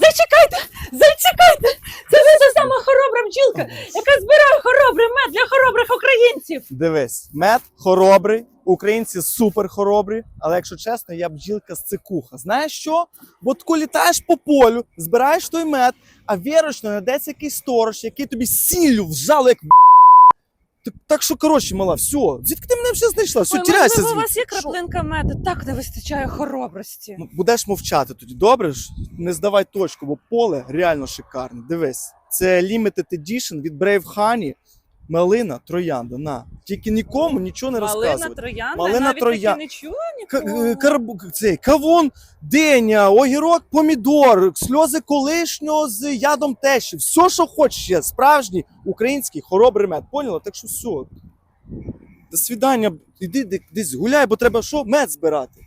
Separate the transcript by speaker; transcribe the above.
Speaker 1: Зачекайте! Зачекайте! Це не та сама хоробра бджілка, яка збирає хоробрий мед для хоробрих українців.
Speaker 2: Дивись, мед хоробрий, українці супер хоробрі, але якщо чесно, я бджілка з цикуха. Знаєш що? Бо коли літаєш по полю, збираєш той мед, а вірочно знайдеться якийсь сторож, який тобі сіллю вжало, як так, так що, коротше, мала, все, звідки ти мене все знайшла? Все,
Speaker 1: Ой,
Speaker 2: тіряйся
Speaker 1: можливо, у вас є краплинка меду, так не вистачає хоробрості.
Speaker 2: Ну, Будеш мовчати тоді, добре ж? Не здавай точку, бо поле реально шикарне. Дивись, це Limited Edition від Brave Honey, малина, троянда. На. Тільки нікому нічого не
Speaker 1: Малина
Speaker 2: розказувати.
Speaker 1: троянда,
Speaker 2: Малина
Speaker 1: навіть
Speaker 2: троя-
Speaker 1: таки не чула нікого.
Speaker 2: е, карбу- цей, кавун, диня, огірок, помідор, сльози колишнього з ядом тещі. Все, що хочеш є. Справжній український хоробрий мед. Поняла? Так що все. До свидання. Іди де- десь гуляй, бо треба що? Мед збирати.